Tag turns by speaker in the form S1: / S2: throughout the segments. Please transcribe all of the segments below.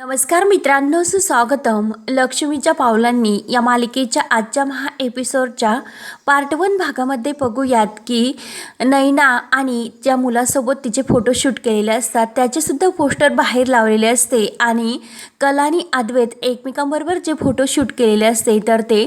S1: नमस्कार मित्रांनो सुस्वागतम. लक्ष्मीच्या पावलांनी या मालिकेच्या आजच्या महा एपिसोडच्या पार्ट वन भागामध्ये बघूयात की नैना आणि ज्या मुलासोबत तिचे फोटोशूट केलेले असतात त्याचेसुद्धा पोस्टर बाहेर लावलेले असते आणि कला आणि अद्वैत एकमेकांबरोबर जे फोटोशूट केलेले असते तर ते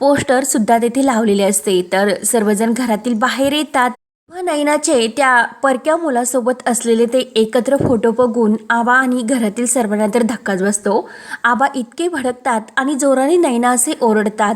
S1: पोस्टरसुद्धा तेथे लावलेले असते. तर सर्वजण घरातील बाहेर येतात. व नैनाचे त्या परक्या मुलासोबत असलेले ते एकत्र फोटो बघून आबा आणि घरातील सर्वांना तर धक्काच बसतो. आबा इतके भडकतात आणि जोराने नैना असे ओरडतात.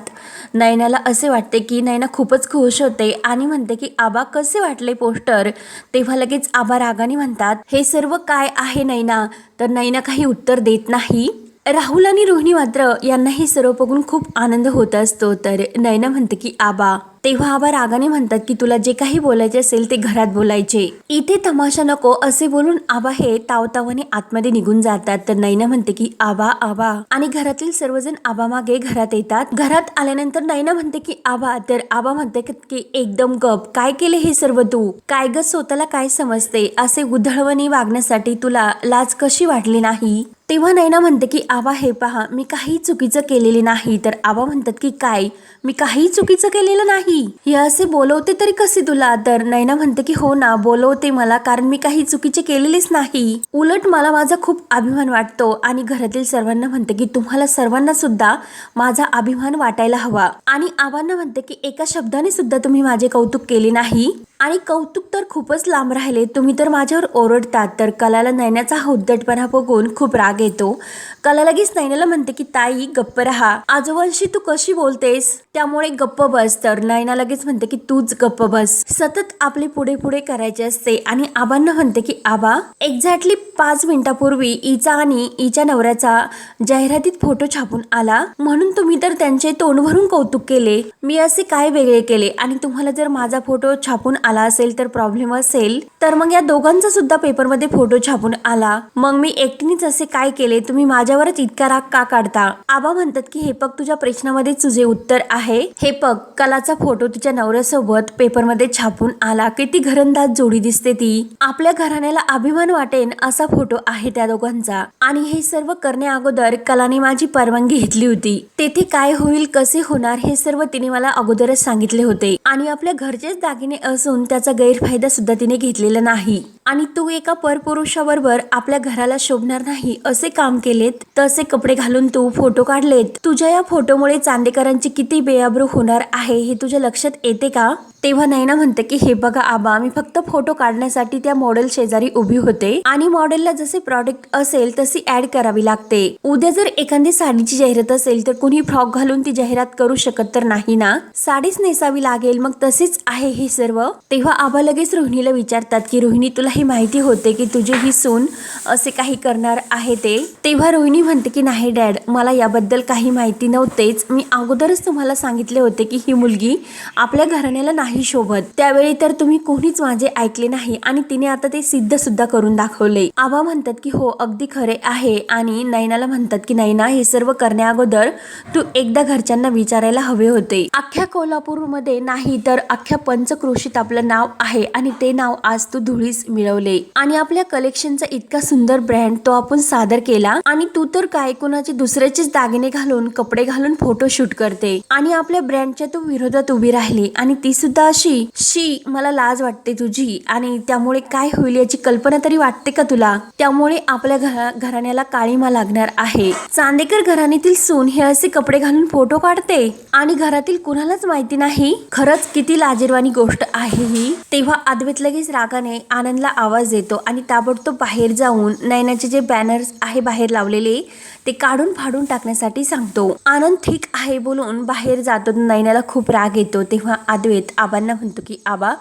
S1: नैनाला असे वाटते की नैना खूपच खुश होते आणि म्हणते की आबा कसे वाटले पोस्टर? तेव्हा लगेच आबा रागाने म्हणतात हे सर्व काय आहे नैना तर नैना काही उत्तर देत नाही. राहुल आणि रोहिणी मात्र यांना हे सर्व बघून खूप आनंद होत असतो. तर नैना म्हणते की आबा तेव्हा आबा रागाने म्हणतात की तुला जे काही बोलायचे असेल ते घरात बोलायचे. इथे तमाशा नको असे बोलून आबा हे तावतावाने आतमध्ये निघून जातात. तर नैना म्हणते की आबा आबा. आणि घरातील सर्वजण आबा मागे घरात येतात. घरात आल्यानंतर नैना म्हणते की आबा. तर आबा म्हणते की- एकदम गप. काय केले हे सर्व तू? काय ग स्वतःला काय समजते? असे उधळवणी वागण्यासाठी तुला लाज कशी वाटली नाही? तेव्हा नैना म्हणते की आबा हे पहा. मी काही चुकीचं केलेले नाही. तर आबा म्हणतात की काय? मी काही चुकीचं केलेलं नाही? हे असे बोलवते तरी कसे तुला तर नैना म्हणते की हो ना बोलवते मला कारण मी काही चुकीचे केलेलेच नाही. उलट मला माझा खूप अभिमान वाटतो आणि घरातील सर्वांना म्हणते की तुम्हाला सर्वांना सुद्धा माझा अभिमान वाटायला हवा. आणि आबांना म्हणते की एका शब्दाने सुद्धा तुम्ही माझे कौतुक केले नाही. आणि कौतुक तर खूपच लांब राहिले. तुम्ही तर माझ्यावर ओरडतात. तर कलाला नैनाचा हा बघून खूप राग येतो. कला लगेच नैनाला म्हणते की ताई गप्प राहा. आजोबांशी तू कशी बोलतेस? त्यामुळे गप्प बस. तर नैना लगेच म्हणते की तूच गप्प बस. सतत आपले पुढे पुढे करायचे असते आणि आबांना म्हणते की आबा एक्झॅक्टली पाच मिनिटापूर्वी इचा आणि इच्या नवऱ्याचा जाहिरातीत फोटो छापून आला. म्हणून तुम्ही तर त्यांचे तोंड भरून कौतुक केले. मी असे काय वेगळे केले? आणि तुम्हाला जर माझा फोटो छापून आला असेल तर प्रॉब्लेम असेल. तर मग या दोघांचा सुद्धा पेपरमध्ये फोटो छापून आला. मग मी एकटीनेच असे काय केले? तुम्ही माझ्यावरच इतका राग का काढता? आबा म्हणतात की हे पग तुझ्या प्रश्नामध्ये तुझे उत्तर आहे. हे पग कलाचा फोटो तिच्या नवऱ्यासोबत पेपरमध्ये छापून आला. किती घरंदाज जोडी दिसते ती. आपल्या घराण्याला अभिमान वाटेन असा फोटो आहे त्या दोघांचा. आणि हे सर्व करण्या अगोदर कलाने माझी परवानगी घेतली होती. तेथे काय होईल कसे होणार हे सर्व तिने मला अगोदरच सांगितले होते. आणि आपल्या घरचेच दागिने असून त्याचा गैरफायदा सुद्धा तिने घेतलेला नाही. आणि तू एका परपुरुषाबरोबर आपल्या घराला शोभणार नाही असे काम केलेत तसे कपडे घालून तू फोटो काढलेत. तुझ्या या फोटोमुळे चांदेकरांची किती बेआब्रू होणार आहे हे तुझ्या लक्षात येते का? तेव्हा नैना म्हणते की हे बघा आबा मी फक्त फोटो काढण्यासाठी त्या मॉडेल शेजारी उभी होते आणि मॉडेलला जसे प्रॉडक्ट असेल तशी ऍड करावी लागते. उद्या जर एखादी साडीची जाहिरात असेल तर कुणी फ्रॉक घालून ती जाहिरात करू शकत तर नाही ना? साडीच नेसावी लागेल मग तसेच आहे हे सर्व? तेव्हा आबा लगेच रोहिणीला विचारतात की रोहिणी तुला हे माहिती होते की तुझे ही सून असे काही करणार आहे ते? तेव्हा रोहिणी म्हणते की नाही डॅड मला याबद्दल काही माहिती नव्हतेच. मी अगोदरच तुम्हाला सांगितले होते की ही मुलगी आपल्या घराण्याला नाही शोभत. त्यावेळी तर तुम्ही कोणीच माझे ऐकले नाही आणि तिने आता ते सिद्ध सुद्धा करून दाखवले. आबा म्हणतात की हो अगदी खरे आहे. आणि नैनाला म्हणतात की नैना हे सर्व करण्या अगोदर तू एकदा घरच्यांना विचारायला हवे होते. अख्ख्या कोल्हापूरमध्ये नाही तर अख्ख्या पंचक्रोशीत आपलं नाव आहे आणि ते नाव आज तू धुळीस मिळवले. आणि आपल्या कलेक्शनचा इतका सुंदर ब्रँड तो आपण सादर केला आणि तू तर काय कोणाचे दुसऱ्याचेच दागिने घालून कपडे घालून फोटो शूट करते. आणि आपल्या ब्रँडच्या तू विरोधात उभी राहिली आणि ती सुद्धा अशी शी मला लाज वाटते तुझी. आणि त्यामुळे काय होईल याची कल्पना तरी वाटते का तुला? त्यामुळे आपल्या घरा घराण्याला काळीमा लागणार आहे. चांदेकर घराण्यातील सून हे असे कपडे घालून फोटो काढते. आणि घरातील कुणालाच माहिती नाही. खरंच किती लाजीरवाणी गोष्ट आहे ही. तेव्हा अद्वैत लगेच रागाने आनंदला आवाज देतो आणि ताबडतोब बाहेर जाऊन नयनाचे जे बॅनर्स आहे बाहेर लावलेले ते काढून फाडून टाकण्यासाठी सांगतो. आनंद ठीक आहे बोलून बाहेर जातो. नयनाला खूप राग येतो. तेव्हा अद्वैत आबांना म्हणतो की आबा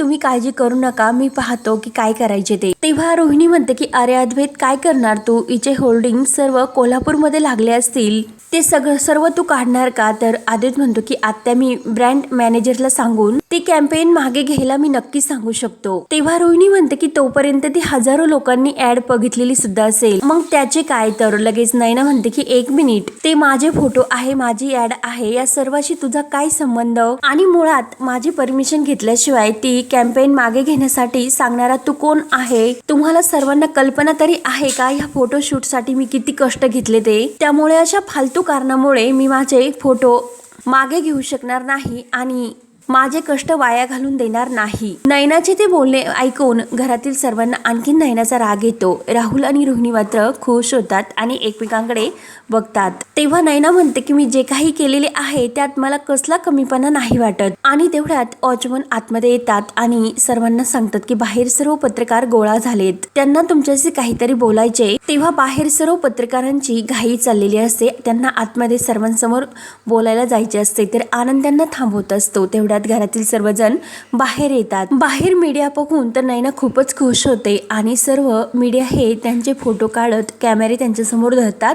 S1: तुम्ही काळजी करू नका मी पाहतो की काय करायचे ते. तेव्हा रोहिणी म्हणते की अरे अद्वैत काय करणार तू? इचे होल्डिंग सर्व कोल्हापूरमध्ये लागले असतील. ते सगळं सर्व तू काढणार का? तर आदित म्हणतो की आत्ता मी ब्रँड मॅनेजरला सांगून ते कॅम्पेन मागे घ्यायला मी नक्की सांगू शकतो. तेव्हा रोहिणी म्हणते की तोपर्यंत ती हजारो लोकांनी ऍड बघितलेली सुद्धा असेल. मग त्याचे काय? तर लगेच नैना म्हणते की एक मिनिट ते माझे फोटो आहे माझी ऍड आहे या सर्वाशी तुझा काय संबंध? आणि मुळात माझी परमिशन घेतल्याशिवाय ती कॅम्पेन मागे घेण्यासाठी सांगणारा तू कोण आहे? तुम्हाला सर्वांना कल्पना तरी आहे का? या फोटोशूटसाठी मी किती कष्ट घेतले ते? त्यामुळे अशा फालतू कारणामुळे मी माझे फोटो मागे घेऊ शकणार नाही आणि माझे कष्ट वाया घालून देणार नाही. नयनाचे ते बोलणे ऐकून घरातील सर्वांना आणखी नयनाचा राग येतो. राहुल आणि रोहिणी मात्र खुश होतात आणि एकमेकांकडे बघतात. तेव्हा नयना म्हणते की मी जे काही केलेले आहे त्यात मला कसला कमीपणा नाही वाटत. आणि तेवढ्यात वॉचमन आतमध्ये येतात आणि सर्वांना सांगतात की बाहेर सर्व पत्रकार गोळा झालेत. त्यांना तुमच्याशी काहीतरी बोलायचे तेव्हा बाहेर सर्व पत्रकारांची घाई चाललेली असते. त्यांना आतमध्ये सर्वांसमोर बोलायला जायचे असते तर आनंद त्यांना थांबवत असतो. तेवढ्यात घरातील सर्वजण बाहेर येतात. बाहेर मीडिया बघून तर नैना खूपच खुश होते आणि सर्व मीडिया हे त्यांचे फोटो काढत कॅमेरे त्यांच्यासमोर धरतात.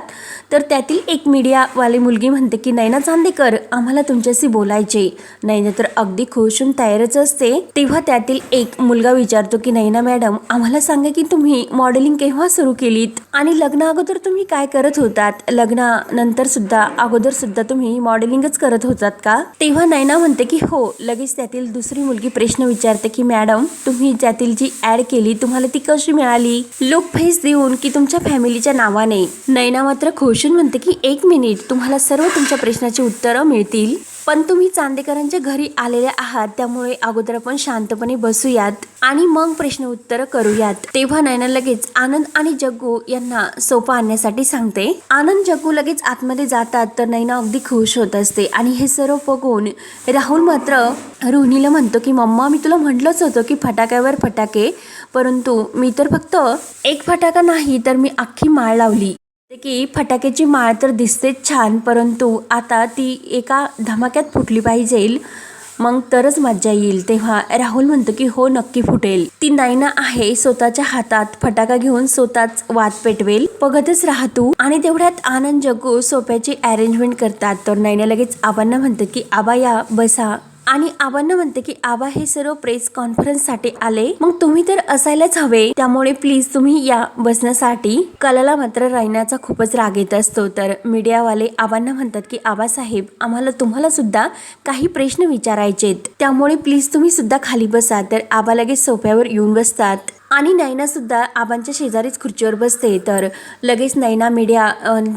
S1: तर त्यातील एक मीडियावाली मुलगी म्हणते की नैना चांदेकर आम्हाला तुमच्याशी बोलायचे. नैना तर अगदी खुश होऊन तयारच असते. तेव्हा त्यातील एक मुलगा विचारतो की नैना मॅडम आम्हाला सांगा की तुम्ही मॉडेलिंग केव्हा सुरू केलीत? आणि लग्न अगोदर तुम्ही काय करत होतात? लग्नानंतर सुद्धा अगोदर सुद्धा तुम्ही मॉडेलिंगच करत होतात का? तेव्हा नैना म्हणते की हो लगेच त्यातील दुसरी मुलगी प्रश्न विचारते की मॅडम तुम्ही त्यातील जी ऍड केली तुम्हाला ती कशी मिळाली? लुक फेस देऊन की तुमच्या फॅमिलीच्या नावाने. नैना मात्र खोशून म्हणते की एक मिनिट तुम्हाला सर्व तुमच्या प्रश्नाची उत्तरं मिळतील. पण तुम्ही चांदेकरांच्या घरी आलेले आहात त्यामुळे अगोदर आपण शांतपणे बसूयात आणि मग प्रश्न उत्तर करूयात. तेव्हा नयना लगेच आनंद आणि जग्गू यांना सोपा आणण्यासाठी सांगते. आनंद जग्गू लगेच आतमध्ये जातात तर नैना अगदी खुश होत असते आणि हे सर्व बघून राहुल मात्र रोहिणीला म्हणतो की मम्मा मी तुला म्हटलंच होतं की फटाक्यावर फटाके परंतु मी तर फक्त एक फटाका नाही तर मी अख्खी माळ लावली. की फटाक्याची माळ तर दिसतेच छान परंतु आता ती एका धमाक्यात फुटली पाहिजे. मग तरच मज्जा येईल. तेव्हा राहुल म्हणतो की हो नक्की फुटेल. ती नैना आहे स्वतःच्या हातात फटाका घेऊन स्वतःच वाद पेटवेल. बघतच राहतो आणि तेवढ्यात आनंद जगू सोप्याची अरेंजमेंट करतात. तर नैना लगेच आबांना म्हणतात की आबा या बसा. आणि आबांना म्हणते की आबा हे सर्व प्रेस कॉन्फरन्ससाठी आले. मग तुम्ही तर असायलाच हवे. त्यामुळे प्लीज तुम्ही या बसण्यासाठी. कलाला मात्र राहण्याचा खूपच राग येत असतो. तर मीडियावाले आबांना म्हणतात की आबासाहेब आम्हाला तुम्हाला सुद्धा काही प्रश्न विचारायचेत. त्यामुळे प्लीज तुम्ही सुद्धा खाली बसा. तर आबा लगेच सोफ्यावर येऊन बसतात. आणि नैनासुद्धा आबांच्या शेजारीच खुर्चीवर बसते. तर लगेच नैना मीडिया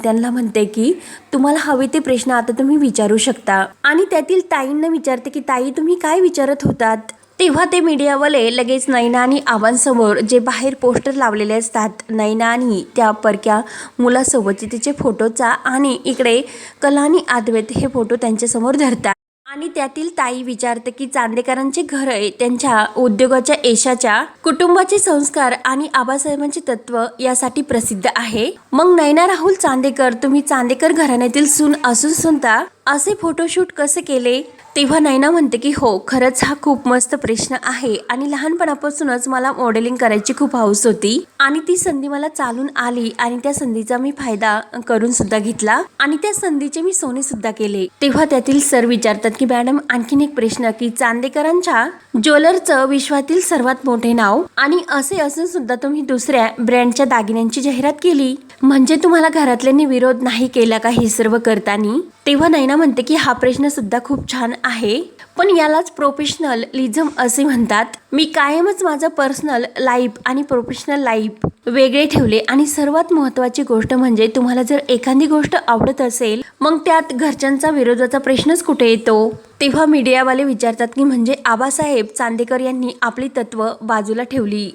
S1: त्यांना म्हणते की तुम्हाला हवे ते प्रश्न आता तुम्ही विचारू शकता. आणि त्यातील ताईंना विचारते की ताई तुम्ही काय विचारत होतात? तेव्हा ते मीडियावाले लगेच नैना आणि आबांसमोर जे बाहेर पोस्टर लावलेले असतात नैना आणि त्या परक्या मुलासोबतचे तिचे फोटोचा आणि इकडे कला आणि आद्वैत हे फोटो त्यांच्यासमोर धरतात. आणि त्यातील ताई विचारते की चांदेकरांचे घर आहे त्यांच्या उद्योगाच्या यशाच्या कुटुंबाचे संस्कार आणि आबासाहेबांचे तत्व यासाठी प्रसिद्ध आहे. मग नैना राहुल चांदेकर तुम्ही चांदेकर घराण्यातील सून असून सुनता असे फोटोशूट कसे केले? तेव्हा नैना म्हणते की हो खरंच हा खूप मस्त प्रश्न आहे आणि लहानपणापासूनच मला मॉडेलिंग करायची खूप हौस होती आणि ती संधी मला चालून आली आणि त्या संधीचा मी फायदा करून सुद्धा घेतला आणि त्या संधीचे मी सोने सुद्धा केले. तेव्हा त्यातील सर विचारतात की मॅडम आणखीन एक प्रश्न की चांदेकरांच्या ज्वेलरचं विश्वातील सर्वात मोठे नाव आणि असे असून सुद्धा तुम्ही दुसऱ्या ब्रँडच्या दागिन्यांची जाहिरात केली? म्हणजे तुम्हाला घरातल्यांनी विरोध नाही केला का हे सर्व करताना? तेव्हा नैना म्हणते की हा प्रश्न सुद्धा खूप छान आहे. पण यालाच प्रोफेशनल लिझम असे म्हणतात. मी कायमच माझं पर्सनल लाईफ आणि प्रोफेशनल लाईफ वेगळे ठेवले आणि सर्वात महत्त्वाची गोष्ट म्हणजे तुम्हाला जर एखादी गोष्ट आवडत असेल मग त्यात घरच्यांचा विरोधाचा प्रश्नच कुठे येतो? तेव्हा मीडियावाले विचारतात की म्हणजे आबासाहेब चांदेकर यांनी आपली तत्व बाजूला ठेवली.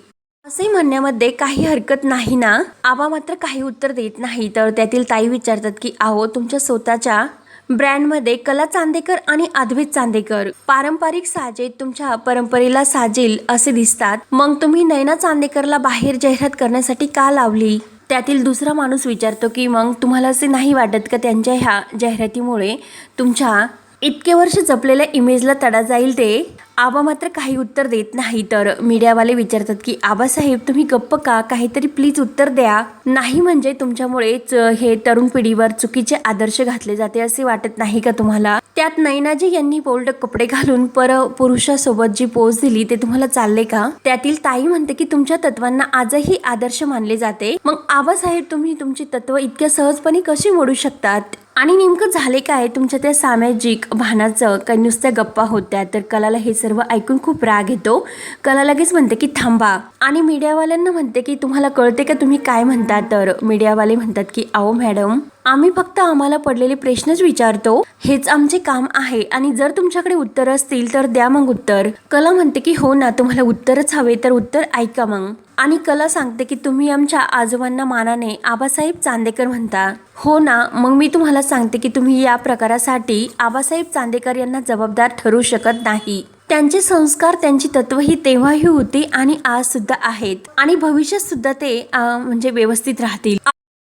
S1: असे म्हणण्यामध्ये काही हरकत नाही ना? आबा मात्र काही उत्तर देत नाही. तर त्यातील ताई विचारतात की आहो तुमच्या स्वतःच्या ब्रँडमध्ये कला चांदेकर आणि अद्वैत चांदेकर पारंपरिक साजे तुमच्या परंपरेला साजेल असे दिसतात. मग तुम्ही नैना चांदेकरला बाहेर जाहिरात करण्यासाठी का लावली? त्यातील दुसरा माणूस विचारतो की मग तुम्हाला असे नाही वाटत का त्यांच्या ह्या जाहिरातीमुळे तुमच्या इतके वर्ष जपलेल्या इमेजला तडा जाईल ते. आबा मात्र काही उत्तर देत नाही. तर मीडियावाले विचारतात की आबासाहेब तुम्ही गप्प का? काहीतरी प्लीज उत्तर द्या. नाही म्हणजे तुमच्यामुळेच हे तरुण पिढीवर चुकीचे आदर्श घातले जाते असे वाटत नाही का तुम्हाला? त्यात नैनाजी यांनी बोल्ड कपडे घालून पर पुरुषासोबत जी पोज दिली ते तुम्हाला चालले का? त्यातील ताई म्हणते की तुमच्या तत्वांना आजही आदर्श मानले जाते. मग आबासाहेब तुम्ही तुमची तत्व इतक्या सहजपणे कशी मोडू शकतात? आणि नेमकं झाले काय? तुमच्या त्या सामाजिक भानाचं काही नुसत्या गप्पा होत्या तर कलाला हे सर्व ऐकून खूप राग येतो. कला लगेच म्हणते की थांबा. आणि मीडियावाल्यांना म्हणते की तुम्हाला कळते का तुम्ही काय म्हणता? तर मीडियावाले म्हणतात की अहो मॅडम आम्ही फक्त आम्हाला पडलेले प्रश्नच विचारतो. हेच आमचे काम आहे. आणि जर तुमच्याकडे उत्तर असतील तर द्या मग उत्तर. कला म्हणते की हो ना तुम्हाला उत्तरच हवे तर उत्तर ऐका मग. आणि कला सांगते की तुम्ही आमच्या आजोबांना मानाने आबासाहेब चांदेकर म्हणता. हो ना मग मी तुम्हाला सांगते की तुम्ही या प्रकारासाठी आबासाहेब चांदेकर यांना जबाबदार ठरू शकत नाही. त्यांचे संस्कार त्यांची तत्व ही तेव्हाही होती आणि आज सुद्धा आहेत. आणि भविष्यात सुद्धा ते म्हणजे व्यवस्थित राहतील.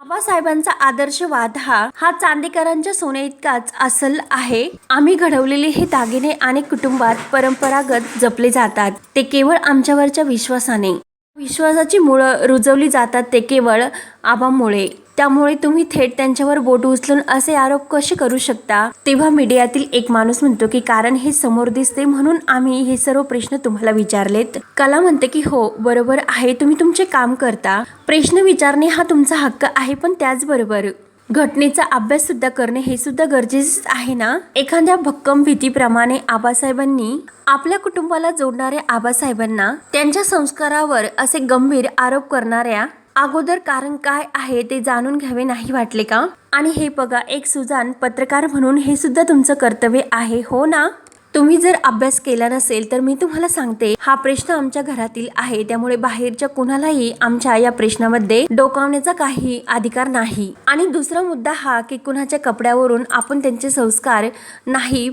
S1: बाबासाहेबांचा आदर्शवाद हा हा चांदेकरांच्या सोने इतकाच असल आहे. आम्ही घडवलेले हे दागिने अनेक कुटुंबात परंपरागत जपले जातात. ते केवळ आमच्यावरच्या विश्वासाने. विश्वासाची मुळं रुजवली जातात ते केवळ आबामुळे त्यामुळे तुम्ही थेट त्यांच्यावर बोट उचलून असे आरोप कसे करू शकता? तेव्हा मीडियातील एक माणूस म्हणतो की कारण हे समोर दिसते म्हणून आम्ही हे सर्व प्रश्न तुम्हाला विचारलेत. कला म्हणते की हो बरोबर आहे. तुम्ही तुमचे काम करता. प्रश्न विचारणे हा तुमचा हक्क आहे पण त्याचबरोबर घटनेचा अभ्यास सुद्धा करणे हे सुद्धा गरजेचे आहे ना? एखाद्या भक्कम भीतीप्रमाणे आबासाहेबांनी आपल्या कुटुंबाला जोडणाऱ्या आबासाहेबांना त्यांच्या संस्कारावर असे गंभीर आरोप करणाऱ्या अगोदर कारण काय आहे ते जाणून घ्यावे नाही वाटले का? आणि हे बघा एक सुजान पत्रकार म्हणून हे सुद्धा तुमचं कर्तव्य आहे हो ना? तुम्ही जर अभ्यास केला नसेल तर मी तुम्हाला सांगते हा प्रश्न आमच्या घरातील आहे त्यामुळे बाहेरच्या कुणालाही आमच्या या प्रश्नामध्ये डोकावण्याचा काही अधिकार नाही. आणि दुसरा मुद्दा हा की कुणाच्या कपड्यावरून आपण त्यांचे संस्कार नाही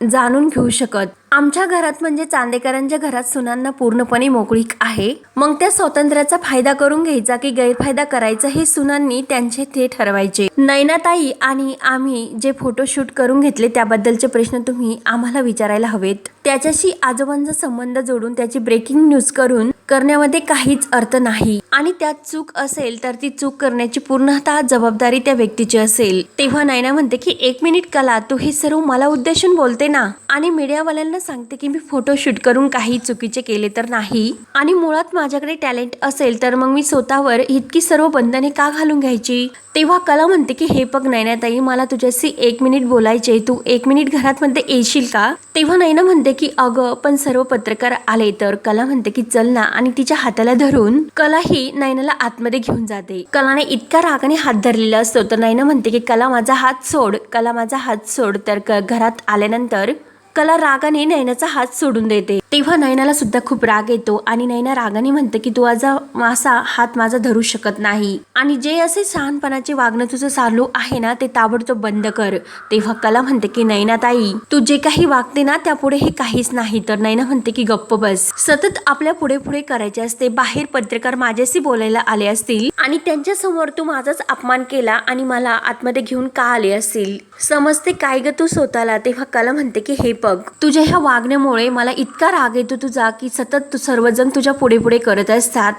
S1: जाणून घेऊ शकत. आमच्या घरात म्हणजे चांदेकरांच्या घरात सुनांना पूर्णपणे मोकळीक आहे. मग त्या स्वातंत्र्याचा फायदा करून घ्यायचा की गैरफायदा करायचा हे सुनांनी त्यांचे ते ठरवायचे. नैनाताई आणि आम्ही जे फोटोशूट करून घेतले त्याबद्दलचे प्रश्न तुम्ही आम्हाला विचारायला हवेत. त्याच्याशी आजोबांचा संबंध जोडून त्याची ब्रेकिंग न्यूज करून करण्यामध्ये काहीच अर्थ नाही. आणि त्यात चूक असेल तर ती चूक करण्याची पूर्णतः जबाबदारी त्या व्यक्तीची असेल. तेव्हा नायना म्हणते की एक मिनिट कला तू हे सर्व मला उद्देशून बोलते ना? आणि मीडियावाल्यांना सांगते की मी फोटो शूट करून काही चुकीचे केले तर नाही. आणि मुळात माझ्याकडे टॅलेंट असेल तर मग मी स्वतःवर इतकी सर्व बंधने का घालून घ्यायची? तेव्हा कला म्हणते की हे बघ नैनाताई मला तुझ्याशी एक मिनिट बोलायचे तू एक मिनिट घरात मध्ये येशील का? तेव्हा नैना म्हणते की अगं पण सर्व पत्रकार आले तर कला म्हणते की चल ना आणि तिच्या हाताला धरून कला ही नैनाला आतमध्ये घेऊन जाते. कलाने इतका रागाने हात धरलेला असतो तर नैना म्हणते की कला माझा हात सोड कला माझा हात सोड. तर क- घरात आल्यानंतर कला रागाने नैनाचा हात सोडून देते. तेव्हा नैनाला सुद्धा खूप राग येतो आणि नैना रागाने म्हणते की तू माझा मासा हात माझा धरू शकत नाही. आणि जे असे शहाणपणाचे वागणं तुझं चालू आहे ना ते ताबडतोब बंद कर. तेव्हा कला म्हणते की नैना ताई तू जे काही वागते ना त्यापुढे हे काहीच नाही. तर नैना म्हणते की गप्प बस. सतत आपल्या पुढे पुढे करायचे असते. बाहेर पत्रकार माझ्याशी बोलायला आले असतील आणि त्यांच्यासमोर तू माझाच अपमान केला आणि मला आतमध्ये घेऊन का आले असतील? समजते काय ग तू स्वतःला? तेव्हा कला म्हणते की हे बघ तुझ्या ह्या वागण्यामुळे मला इतका राग येतो तुझा की सतत तू सर्वजण तुझ्या पुढे पुढे करत असतात.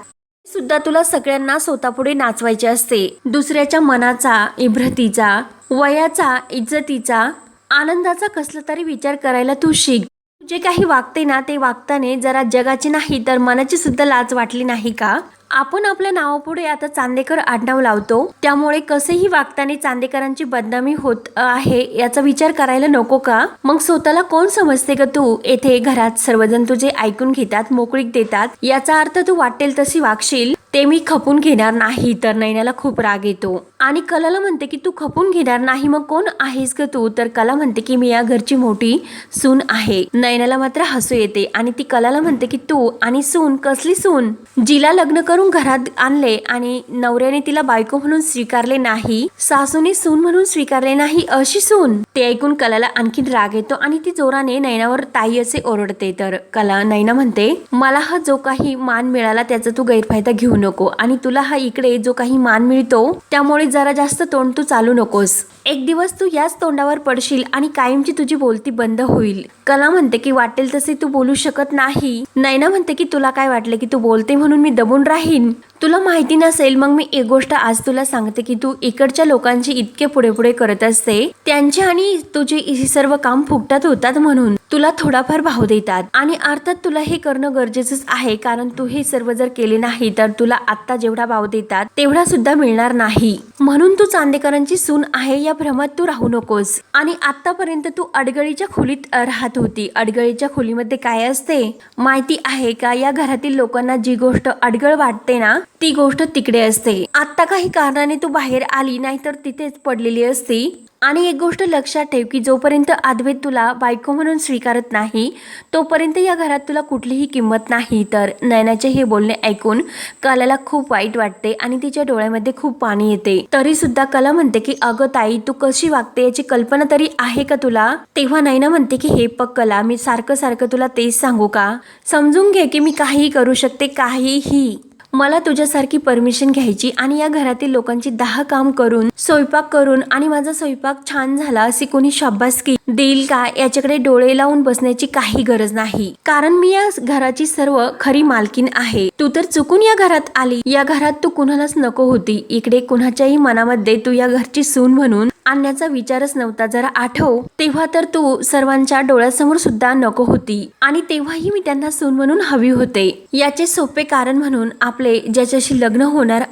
S1: सुद्धा तुला सगळ्यांना स्वतःपुढे नाचवायचे असते. दुसऱ्याच्या मनाचा इब्रतीचा वयाचा इज्जतीचा आनंदाचा कसला तरी विचार करायला तू शिक. जे काही वागते ना ते वागताने जरा जगाची नाही तर मनाची सुद्धा लाज वाटली नाही का? आपण आपल्या नावापुढे आता चांदेकर आडनाव लावतो. त्यामुळे कसेही वागताना चांदेकरांची बदनामी होत आहे याचा विचार करायला नको का? मग स्वतःला कोण समजते का तू? येथे घरात सर्वजण तुझे ऐकून घेतात मोकळीक देतात. याचा अर्थ तू वाटेल तशी वागशील. ते मी खपून घेणार नाही तर नैनाला खूप राग येतो. आणि कलाला म्हणते की तू खपून घेणार नाही मग कोण आहेस ग तू? तर कला म्हणते की मी या घरची मोठी सून आहे. नैनाला मात्र हसू येते आणि ती कलाला म्हणते की तू आणि सून कसली सून? जिला लग्न कर करून घरात आणले आणि नवऱ्याने तिला बायको म्हणून स्वीकारले नाही सासूने सून म्हणून स्वीकारले नाही अशी सून. ते ऐकून कलाला आणखी राग येतो आणि ती जोराने नैनावर ताई असे ओरडते. तर कला नैना म्हणते मला हा जो काही मान मिळाला त्याचा तू गैरफायदा घेऊ नको आणि तुला हा इकडे जो काही मान मिळतो त्यामुळे जरा जास्त तोंड तू चालू नकोस. एक दिवस तू याच तोंडावर पडशील आणि कायमची तुझी बोलती बंद होईल. कला म्हणते की वाटेल तसे तू बोलू शकत नाही. नैना म्हणते की तुला काय वाटलं की तू बोलते म्हणून मी दबून राहील? राहीन. तुला माहिती नसेल मग मी एक गोष्ट आज तुला सांगते की तू इकडच्या लोकांची इतके पुढे पुढे करत असते. त्यांचे आणि तुझे हे सर्व काम फुकटात होतात म्हणून तुला थोडाफार भाव देतात. आणि अर्थात तुला हे करणं गरजेचंच आहे कारण तू हे सर्व जर केले नाही तर तुला आत्ता जेवढा भाव देतात तेवढा सुद्धा मिळणार नाही. म्हणून तू चांदेकरांची सून आहे या भ्रमात तू राहू नकोस. आणि आतापर्यंत तू अडगळीच्या खोलीत राहत होती. अडगळीच्या खोलीमध्ये काय असते? माहिती आहे का या घरातील लोकांना जी गोष्ट अडगळ वाटते ना ती गोष्ट तिकडे असते. आता काही कारणाने तू बाहेर आली नाहीतर तिथेच पडलेली असती. आणि एक गोष्ट लक्षात ठेव की जोपर्यंत अद्वैत तुला बायको म्हणून स्वीकारत नाही तोपर्यंत या घरात तुला कुठलीही किंमत नाही. तर नयनाचे हे बोलणे ऐकून कलाला खूप वाईट वाटते आणि तिच्या डोळ्यामध्ये खूप पाणी येते. तरी सुद्धा कला म्हणते की अगं ताई तू कशी वागते याची कल्पना तरी आहे का तुला? तेव्हा नैना म्हणते की हे पक कला मी सारखं सारखं तुला तेच सांगू का? समजून घे की मी काहीही करू शकते काहीही. मला तुझ्यासारखी परमिशन घ्यायची आणि या घरातील लोकांची दहा काम करून स्वयंपाक करून आणि माझा स्वयंपाक छान झाला अशी कोणी शाबासकी देईल का? याच्याकडे डोळे लावून बसण्याची काही गरज नाही. कारण मी या घराची सर्व खरी मालकीन आहे. तू तर चुकून या घरात आली. या घरात तू कुणालाच नको होती. इकडे कुणाच्याही मनामध्ये तू या घरची सून म्हणून आणण्याचा विचारच नव्हता. जरा आठव. तेव्हा तर तू सर्वांच्या डोळ्यासमोर सुद्धा नको होती. आणि तेव्हाही मी त्यांना सून म्हणून हवी होते. याचे सोपे कारण म्हणून आपले ज्याच्याशी लग्न होणार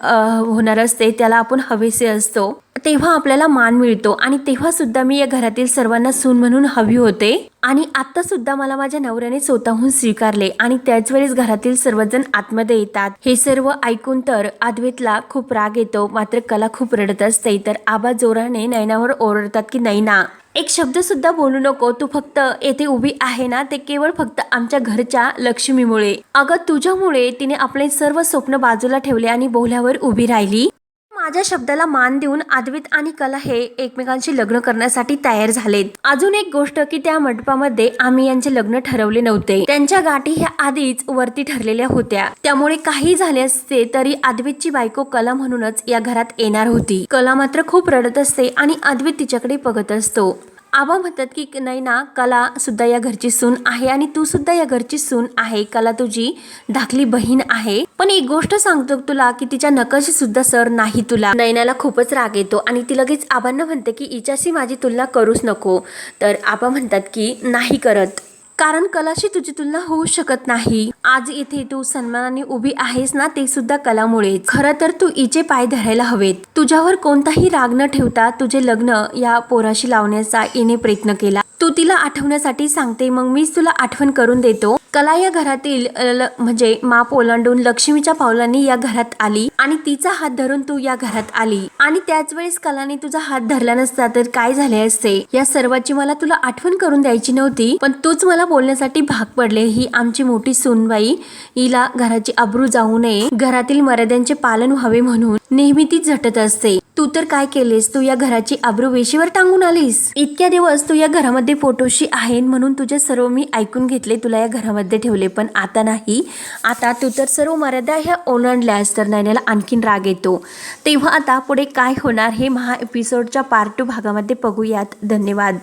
S1: होणार असते त्याला आपण हवेसे असतो तेव्हा आपल्याला मान मिळतो. आणि तेव्हा सुद्धा मी या घरातील सर्वांना सून म्हणून हवी होते. आणि आता सुद्धा मला माझ्या नवऱ्याने स्वतःहून स्वीकारले. आणि त्याच वेळेस घरातील सर्वजण आतमध्ये येतात. हे सर्व ऐकून तर अद्वैतला खूप राग येतो. मात्र कला खूप रडत असते. तर आबा जोराने नैनावर ओरडतात की नैना एक शब्द सुद्धा बोलू नको. तू फक्त येथे उभी आहे ना ते केवळ फक्त आमच्या घरच्या लक्ष्मीमुळे. अगं तुझ्यामुळे तिने आपले सर्व स्वप्न बाजूला ठेवले आणि बोल्यावर उभी राहिली. माझ्या शब्दाला मान देऊन अद्वैत आणि कला हे एकमेकांशी लग्न करण्यासाठी तयार झालेत. अजून एक गोष्ट की त्या मंडपामध्ये आम्ही यांचे लग्न ठरवले नव्हते. त्यांच्या गाठी ह्या आधीच वरती ठरलेल्या होत्या. त्यामुळे काही झाले असते तरी अद्वैतची बायको कला म्हणूनच या घरात येणार होती. कला मात्र खूप रडत असते आणि अद्वैत तिच्याकडे बघत असतो. आबा म्हणतात की नाही ना कला सुद्धा या घरची सून आहे आणि तू सुद्धा या घरची सून आहे. कला तुझी धाकली बहीण आहे. पण एक गोष्ट सांगतो तुला की तिच्या नकाशी सुद्धा सर नाही तुला. नैनाला खूपच राग येतो आणि ती लगेच आबांना म्हणते की हिच्याशी माझी तुलना करूच नको. तर आबा म्हणतात की नाही करत. कारण कलाशी तुझी तुलना होऊ शकत नाही. आज इथे तू सन्मानाने उभी आहेस ना ते सुद्धा कलामुळे खरं तर तू इचे पाय धरायला हवेत. तुझ्यावर कोणताही राग न ठेवता तुझे लग्न या पोराशी लावण्याचा इने प्रयत्न केला. तू तिला आठवण्यासाठी सांगते मग मीच तुला आठवण करून देतो. कला या घरातील म्हणजे माप ओलांडून लक्ष्मीच्या पावलांनी या घरात आली आणि तिचा हात धरून तू या घरात आली. आणि त्याच वेळेस कलाने तुझा हात धरला नसता तर काय झाले असते? या सर्वाची मला तुला आठवण करून द्यायची नव्हती पण तूच मला बोलण्यासाठी भाग पडले. ही आमची मोठी सूनबाई. हिला घराची अब्रू जाऊ नये. घरातील मर्यादांचे पालन व्हावे म्हणून नेहमी ती झटत असते. तू तर काय केलेस? तू या घराची आब्रू वेशीवर टांगून आलीस. इतक्या दिवस तू या घरामध्ये फोटोशी आहे म्हणून तुझे सर्व मी ऐकून घेतले. तुला या घरामध्ये ठेवले. पण आता नाही. आता तू तर सर्व मर्यादा ह्या ओलांडल्यास तर नैन्याला आणखीन राग येतो. तेव्हा आता पुढे काय होणार हे महा एपिसोडच्या पार्ट टू भागामध्ये बघूयात. धन्यवाद.